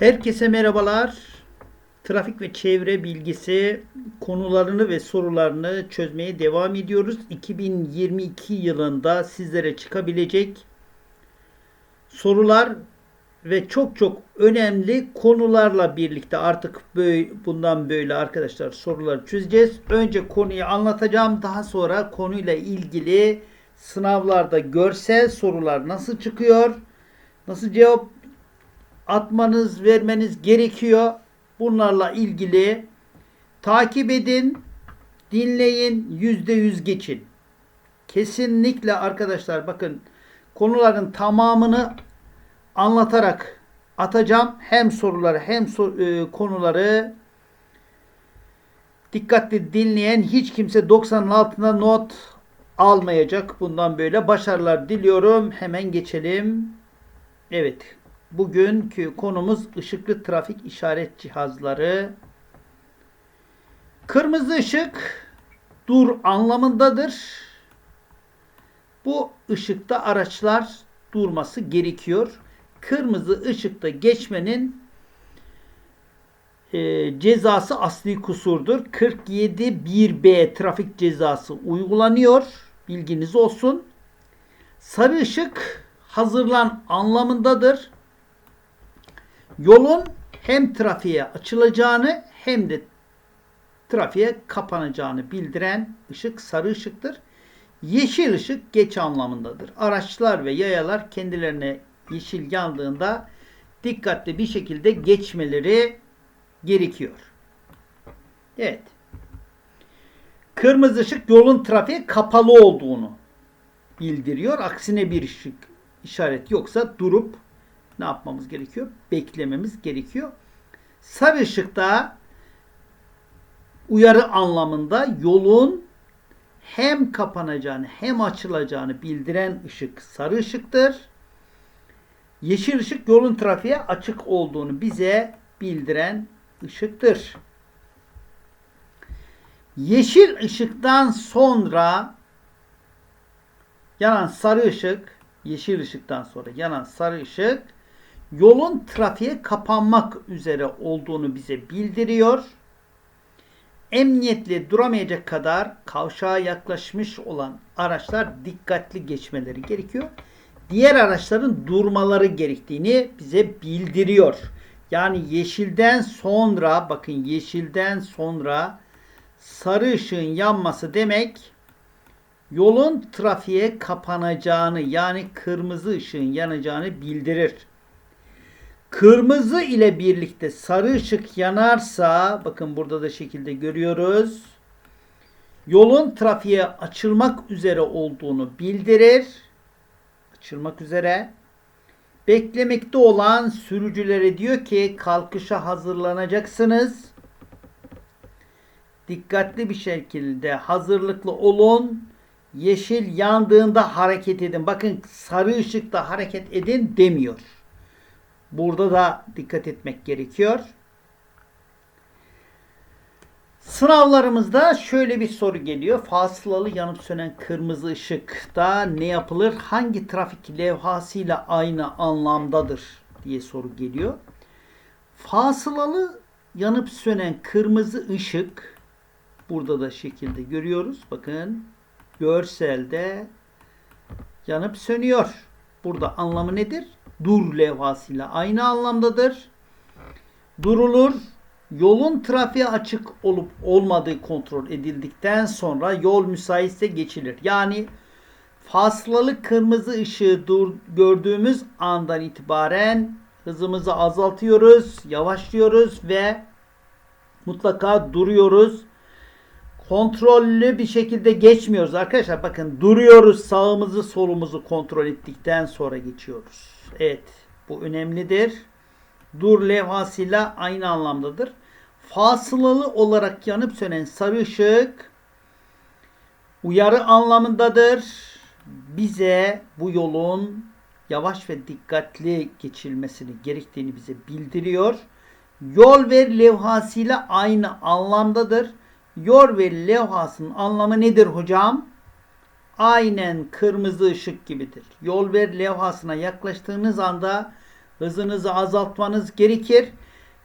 Herkese merhabalar. Trafik ve çevre bilgisi konularını ve sorularını çözmeye devam ediyoruz. 2022 yılında sizlere çıkabilecek sorular ve çok çok önemli konularla birlikte artık böyle, bundan böyle arkadaşlar soruları çözeceğiz. Önce konuyu anlatacağım. Daha sonra konuyla ilgili sınavlarda görsel sorular nasıl çıkıyor? Nasıl cevap atmanız, vermeniz gerekiyor. Bunlarla ilgili takip edin, dinleyin, yüzde yüz geçin. Kesinlikle arkadaşlar bakın konuların tamamını anlatarak atacağım. Hem soruları hem sor- e, konuları dikkatli dinleyen hiç kimse 90'ın altına not almayacak. Bundan böyle başarılar diliyorum. Hemen geçelim. Evet. Bugünkü konumuz ışıklı trafik işaret cihazları. Kırmızı ışık dur anlamındadır. Bu ışıkta araçlar durması gerekiyor. Kırmızı ışıkta geçmenin e, cezası asli kusurdur. 47 1B trafik cezası uygulanıyor. Bilginiz olsun. Sarı ışık hazırlan anlamındadır. Yolun hem trafiğe açılacağını hem de trafiğe kapanacağını bildiren ışık sarı ışıktır. Yeşil ışık geç anlamındadır. Araçlar ve yayalar kendilerine yeşil yandığında dikkatli bir şekilde geçmeleri gerekiyor. Evet. Kırmızı ışık yolun trafiğe kapalı olduğunu bildiriyor. Aksine bir ışık işaret yoksa durup ne yapmamız gerekiyor? Beklememiz gerekiyor. Sarı ışıkta uyarı anlamında yolun hem kapanacağını hem açılacağını bildiren ışık sarı ışıktır. Yeşil ışık yolun trafiğe açık olduğunu bize bildiren ışıktır. Yeşil ışıktan sonra yanan sarı ışık, yeşil ışıktan sonra yanan sarı ışık yolun trafiğe kapanmak üzere olduğunu bize bildiriyor. Emniyetli duramayacak kadar kavşağa yaklaşmış olan araçlar dikkatli geçmeleri gerekiyor. Diğer araçların durmaları gerektiğini bize bildiriyor. Yani yeşilden sonra bakın yeşilden sonra sarı ışığın yanması demek yolun trafiğe kapanacağını yani kırmızı ışığın yanacağını bildirir. Kırmızı ile birlikte sarı ışık yanarsa bakın burada da şekilde görüyoruz. Yolun trafiğe açılmak üzere olduğunu bildirir. Açılmak üzere. Beklemekte olan sürücülere diyor ki kalkışa hazırlanacaksınız. Dikkatli bir şekilde hazırlıklı olun. Yeşil yandığında hareket edin. Bakın sarı ışıkta hareket edin demiyor. Burada da dikkat etmek gerekiyor. Sınavlarımızda şöyle bir soru geliyor. Fasılalı yanıp sönen kırmızı ışıkta ne yapılır? Hangi trafik levhasıyla aynı anlamdadır diye soru geliyor. Fasılalı yanıp sönen kırmızı ışık burada da şekilde görüyoruz. Bakın görselde yanıp sönüyor. Burada anlamı nedir? Dur levhasıyla aynı anlamdadır. Durulur. Yolun trafiğe açık olup olmadığı kontrol edildikten sonra yol müsaitse geçilir. Yani fasılalı kırmızı ışığı dur, gördüğümüz andan itibaren hızımızı azaltıyoruz, yavaşlıyoruz ve mutlaka duruyoruz. Kontrollü bir şekilde geçmiyoruz arkadaşlar. Bakın duruyoruz sağımızı solumuzu kontrol ettikten sonra geçiyoruz. Evet bu önemlidir. Dur levhasıyla aynı anlamdadır. Fasılalı olarak yanıp sönen sarı ışık uyarı anlamındadır. Bize bu yolun yavaş ve dikkatli geçilmesini gerektiğini bize bildiriyor. Yol ve levhasıyla aynı anlamdadır. Yol ve levhasının anlamı nedir hocam? Aynen kırmızı ışık gibidir. Yol ver levhasına yaklaştığınız anda hızınızı azaltmanız gerekir.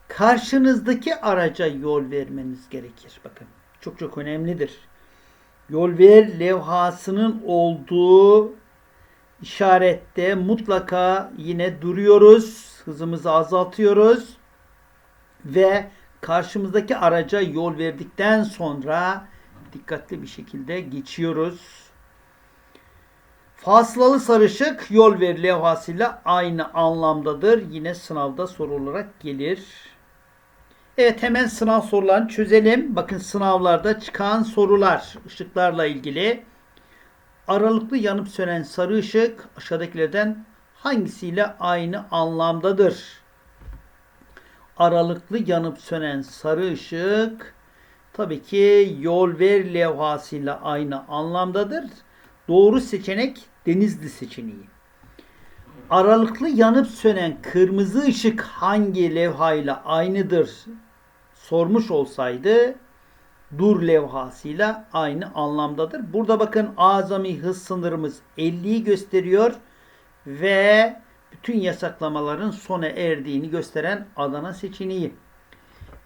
Karşınızdaki araca yol vermeniz gerekir. Bakın çok çok önemlidir. Yol ver levhasının olduğu işarette mutlaka yine duruyoruz. Hızımızı azaltıyoruz ve karşımızdaki araca yol verdikten sonra dikkatli bir şekilde geçiyoruz. Fasılalı sarışık yol ver levhasıyla aynı anlamdadır. Yine sınavda soru olarak gelir. Evet hemen sınav sorularını çözelim. Bakın sınavlarda çıkan sorular ışıklarla ilgili. Aralıklı yanıp sönen sarı ışık aşağıdakilerden hangisiyle aynı anlamdadır? Aralıklı yanıp sönen sarı ışık tabii ki yol ver levhasıyla aynı anlamdadır. Doğru seçenek Denizli seçeneği. Aralıklı yanıp sönen kırmızı ışık hangi levhayla aynıdır sormuş olsaydı dur levhasıyla aynı anlamdadır. Burada bakın azami hız sınırımız 50'yi gösteriyor ve bütün yasaklamaların sona erdiğini gösteren Adana seçeneği.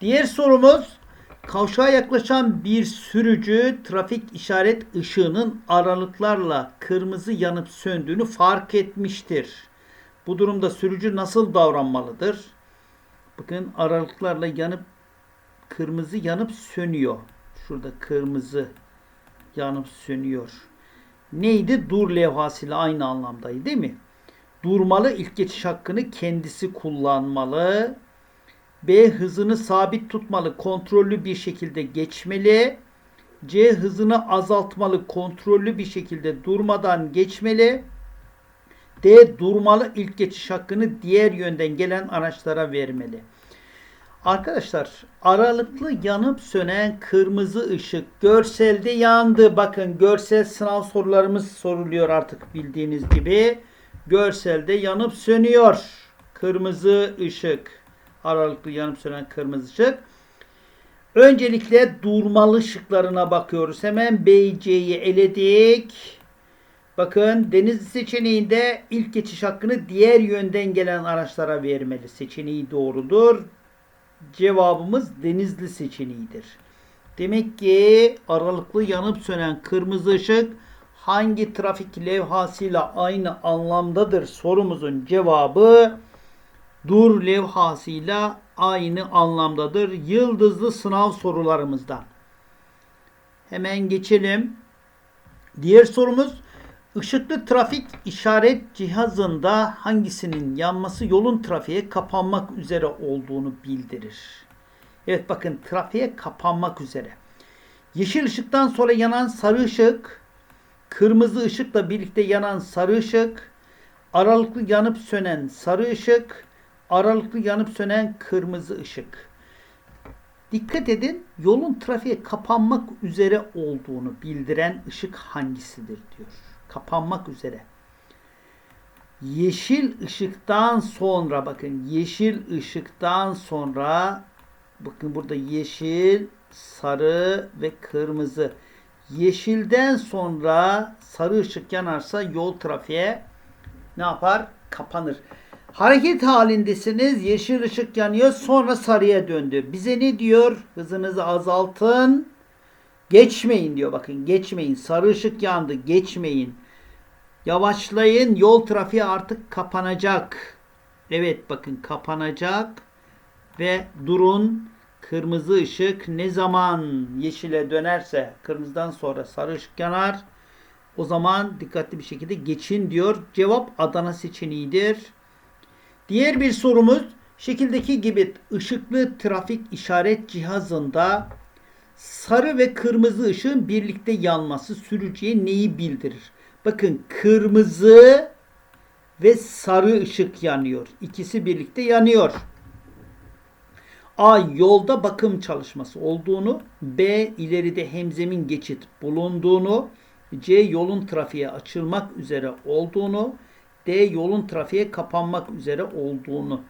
Diğer sorumuz kavşağa yaklaşan bir sürücü trafik işaret ışığının aralıklarla kırmızı yanıp söndüğünü fark etmiştir. Bu durumda sürücü nasıl davranmalıdır? Bakın aralıklarla yanıp kırmızı yanıp sönüyor. Şurada kırmızı yanıp sönüyor. Neydi? Dur levhasıyla aynı anlamdaydı değil mi? Durmalı ilk geçiş hakkını kendisi kullanmalı. B hızını sabit tutmalı, kontrollü bir şekilde geçmeli. C hızını azaltmalı, kontrollü bir şekilde durmadan geçmeli. D durmalı ilk geçiş hakkını diğer yönden gelen araçlara vermeli. Arkadaşlar aralıklı yanıp sönen kırmızı ışık görselde yandı. Bakın görsel sınav sorularımız soruluyor artık bildiğiniz gibi. Görselde yanıp sönüyor. Kırmızı ışık. Aralıklı yanıp sönen kırmızı ışık. Öncelikle durmalı ışıklarına bakıyoruz. Hemen B, C'yi eledik. Bakın Denizli seçeneğinde ilk geçiş hakkını diğer yönden gelen araçlara vermeli. Seçeneği doğrudur. Cevabımız Denizli seçeneğidir. Demek ki aralıklı yanıp sönen kırmızı ışık hangi trafik levhasıyla aynı anlamdadır sorumuzun cevabı dur levhasıyla aynı anlamdadır. Yıldızlı sınav sorularımızdan. Hemen geçelim. Diğer sorumuz ışıklı trafik işaret cihazında hangisinin yanması yolun trafiğe kapanmak üzere olduğunu bildirir. Evet bakın trafiğe kapanmak üzere. Yeşil ışıktan sonra yanan sarı ışık, kırmızı ışıkla birlikte yanan sarı ışık, aralıklı yanıp sönen sarı ışık, aralıklı yanıp sönen kırmızı ışık. Dikkat edin yolun trafiğe kapanmak üzere olduğunu bildiren ışık hangisidir diyor. Kapanmak üzere. Yeşil ışıktan sonra bakın yeşil ışıktan sonra bakın burada yeşil, sarı ve kırmızı. Yeşilden sonra sarı ışık yanarsa yol trafiğe ne yapar? Kapanır. Hareket halindesiniz. Yeşil ışık yanıyor. Sonra sarıya döndü. Bize ne diyor? Hızınızı azaltın. Geçmeyin diyor. Bakın geçmeyin. Sarı ışık yandı. Geçmeyin. Yavaşlayın. Yol trafiği artık kapanacak. Evet bakın kapanacak. Ve durun. Kırmızı ışık ne zaman yeşile dönerse kırmızıdan sonra sarı ışık yanar. O zaman dikkatli bir şekilde geçin diyor. Cevap Adana seçeneğidir. Diğer bir sorumuz şekildeki gibi ışıklı trafik işaret cihazında sarı ve kırmızı ışığın birlikte yanması sürücüye neyi bildirir? Bakın kırmızı ve sarı ışık yanıyor. İkisi birlikte yanıyor. A. Yolda bakım çalışması olduğunu. B. ileride hemzemin geçit bulunduğunu. C. Yolun trafiğe açılmak üzere olduğunu. D yolun trafiğe kapanmak üzere olduğunu.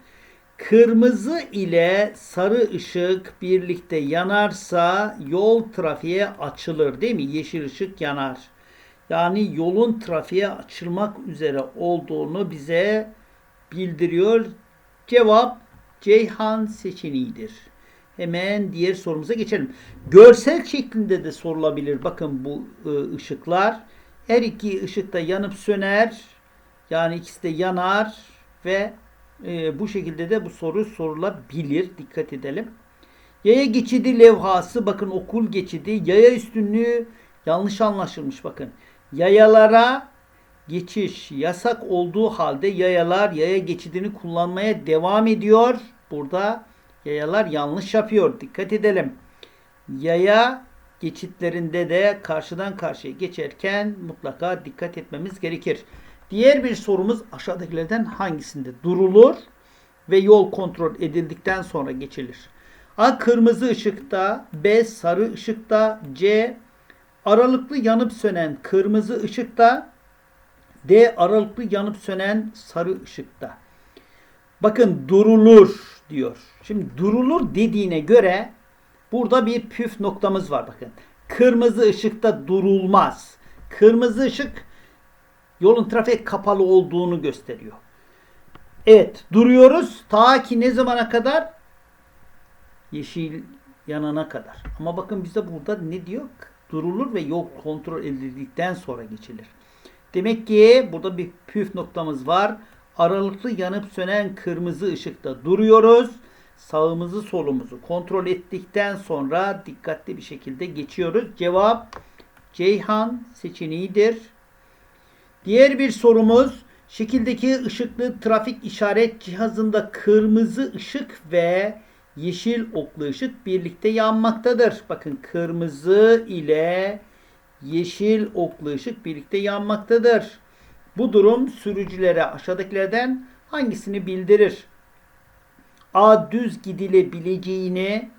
Kırmızı ile sarı ışık birlikte yanarsa yol trafiğe açılır değil mi? Yeşil ışık yanar. Yani yolun trafiğe açılmak üzere olduğunu bize bildiriyor. Cevap Ceyhan seçeneğidir. Hemen diğer sorumuza geçelim. Görsel şeklinde de sorulabilir. Bakın bu e, ışıklar. Her iki ışık da yanıp söner. Yani ikisi de yanar ve e, bu şekilde de bu soru sorulabilir. Dikkat edelim. Yaya geçidi levhası bakın okul geçidi yaya üstünlüğü yanlış anlaşılmış bakın. Yayalara geçiş yasak olduğu halde yayalar yaya geçidini kullanmaya devam ediyor. Burada yayalar yanlış yapıyor. Dikkat edelim. Yaya geçitlerinde de karşıdan karşıya geçerken mutlaka dikkat etmemiz gerekir. Diğer bir sorumuz aşağıdakilerden hangisinde durulur ve yol kontrol edildikten sonra geçilir? A. Kırmızı ışıkta. B. Sarı ışıkta. C. Aralıklı yanıp sönen kırmızı ışıkta. D. Aralıklı yanıp sönen sarı ışıkta. Bakın durulur diyor. Şimdi durulur dediğine göre burada bir püf noktamız var bakın. Kırmızı ışıkta durulmaz. Kırmızı ışık yolun trafik kapalı olduğunu gösteriyor. Evet duruyoruz ta ki ne zamana kadar? Yeşil yanana kadar. Ama bakın bize burada ne diyor? Durulur ve yol kontrol edildikten sonra geçilir. Demek ki burada bir püf noktamız var. Aralıklı yanıp sönen kırmızı ışıkta duruyoruz. Sağımızı solumuzu kontrol ettikten sonra dikkatli bir şekilde geçiyoruz. Cevap Ceyhan seçeneğidir. Diğer bir sorumuz şekildeki ışıklı trafik işaret cihazında kırmızı ışık ve yeşil oklu ışık birlikte yanmaktadır. Bakın kırmızı ile yeşil oklu ışık birlikte yanmaktadır. Bu durum sürücülere aşağıdakilerden hangisini bildirir? A. Düz gidilebileceğini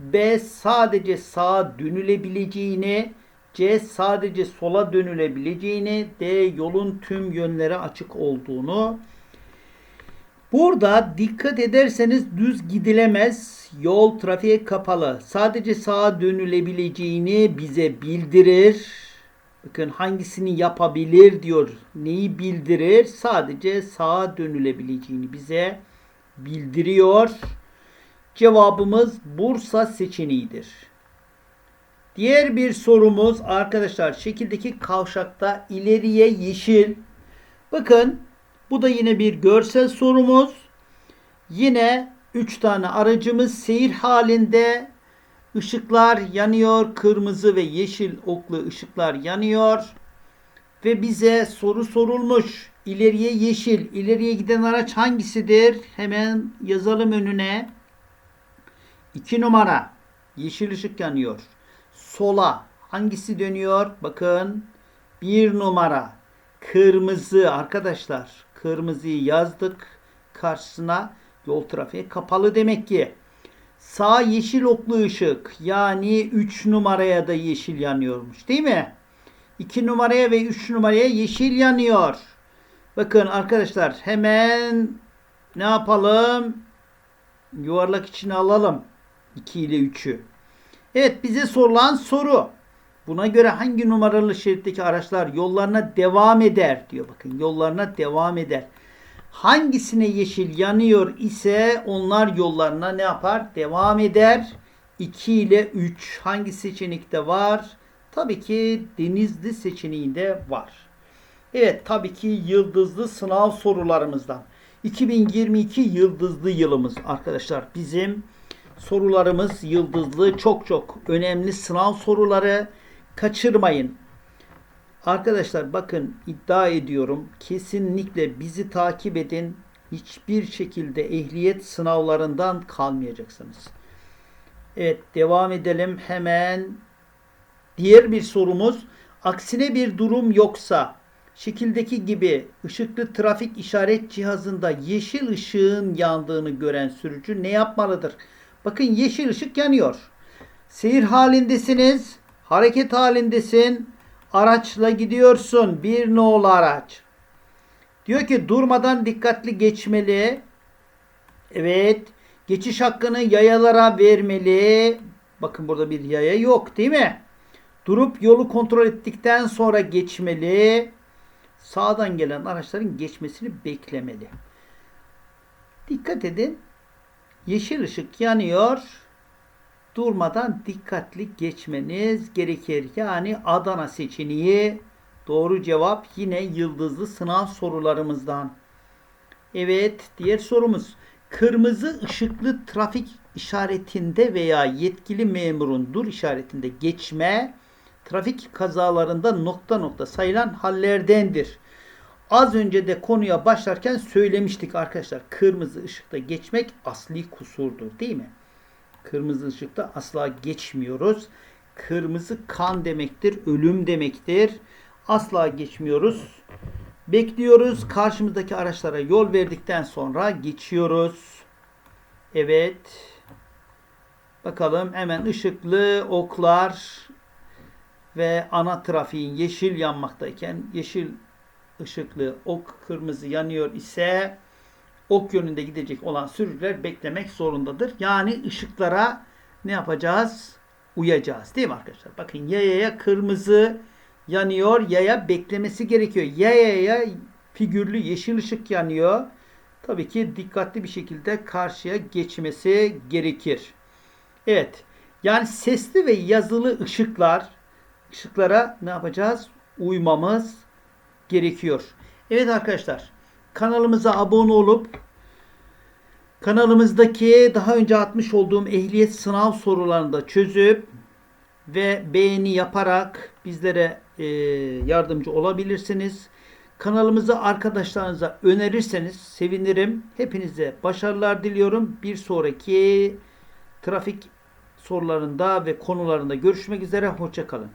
B. Sadece sağa dönülebileceğini C. Sadece sola dönülebileceğini D. Yolun tüm yönlere açık olduğunu Burada dikkat ederseniz düz gidilemez. Yol trafiğe kapalı. Sadece sağa dönülebileceğini bize bildirir. Bakın hangisini yapabilir diyor. Neyi bildirir? Sadece sağa dönülebileceğini bize bildiriyor. Cevabımız Bursa seçeneğidir. Diğer bir sorumuz arkadaşlar şekildeki kavşakta ileriye yeşil. Bakın bu da yine bir görsel sorumuz. Yine 3 tane aracımız seyir halinde. Işıklar yanıyor. Kırmızı ve yeşil oklu ışıklar yanıyor. Ve bize soru sorulmuş. İleriye yeşil. İleriye giden araç hangisidir? Hemen yazalım önüne. 2 numara. Yeşil ışık yanıyor. Sola hangisi dönüyor? Bakın. 1 numara. Kırmızı arkadaşlar. Kırmızıyı yazdık. Karşısına yol trafiği kapalı demek ki. Sağ yeşil oklu ışık yani 3 numaraya da yeşil yanıyormuş değil mi? 2 numaraya ve 3 numaraya yeşil yanıyor. Bakın arkadaşlar hemen ne yapalım? Yuvarlak içine alalım. 2 ile 3'ü. Evet bize sorulan soru. Buna göre hangi numaralı şeritteki araçlar yollarına devam eder diyor. Bakın yollarına devam eder. Hangisine yeşil yanıyor ise onlar yollarına ne yapar? Devam eder. 2 ile 3 hangi seçenekte var? Tabii ki Denizli seçeneğinde var. Evet tabii ki yıldızlı sınav sorularımızdan. 2022 yıldızlı yılımız arkadaşlar. Bizim sorularımız yıldızlı çok çok önemli sınav soruları kaçırmayın. Arkadaşlar bakın iddia ediyorum kesinlikle bizi takip edin. Hiçbir şekilde ehliyet sınavlarından kalmayacaksınız. Evet devam edelim hemen. Diğer bir sorumuz aksine bir durum yoksa şekildeki gibi ışıklı trafik işaret cihazında yeşil ışığın yandığını gören sürücü ne yapmalıdır? Bakın yeşil ışık yanıyor. Seyir halindesiniz. Hareket halindesin. Araçla gidiyorsun. Bir nolu araç. Diyor ki durmadan dikkatli geçmeli. Evet. Geçiş hakkını yayalara vermeli. Bakın burada bir yaya yok değil mi? Durup yolu kontrol ettikten sonra geçmeli. Sağdan gelen araçların geçmesini beklemeli. Dikkat edin. Yeşil ışık yanıyor. Durmadan dikkatli geçmeniz gerekir. Yani Adana seçeneği doğru cevap yine yıldızlı sınav sorularımızdan. Evet, diğer sorumuz. Kırmızı ışıklı trafik işaretinde veya yetkili memurun dur işaretinde geçme trafik kazalarında nokta nokta sayılan hallerdendir. Az önce de konuya başlarken söylemiştik arkadaşlar. Kırmızı ışıkta geçmek asli kusurdur değil mi? Kırmızı ışıkta asla geçmiyoruz. Kırmızı kan demektir, ölüm demektir. Asla geçmiyoruz. Bekliyoruz. Karşımızdaki araçlara yol verdikten sonra geçiyoruz. Evet. Bakalım hemen ışıklı oklar ve ana trafiğin yeşil yanmaktayken yeşil ışıklı ok kırmızı yanıyor ise ok yönünde gidecek olan sürücüler beklemek zorundadır. Yani ışıklara ne yapacağız? Uyacağız. Değil mi arkadaşlar? Bakın yayaya kırmızı yanıyor. Yaya beklemesi gerekiyor. Yayaya figürlü yeşil ışık yanıyor. Tabii ki dikkatli bir şekilde karşıya geçmesi gerekir. Evet. Yani sesli ve yazılı ışıklar ışıklara ne yapacağız? Uymamız gerekiyor. Evet arkadaşlar. Kanalımıza abone olup kanalımızdaki daha önce atmış olduğum ehliyet sınav sorularını da çözüp ve beğeni yaparak bizlere e, yardımcı olabilirsiniz. Kanalımızı arkadaşlarınıza önerirseniz sevinirim. Hepinize başarılar diliyorum. Bir sonraki trafik sorularında ve konularında görüşmek üzere. Hoşçakalın.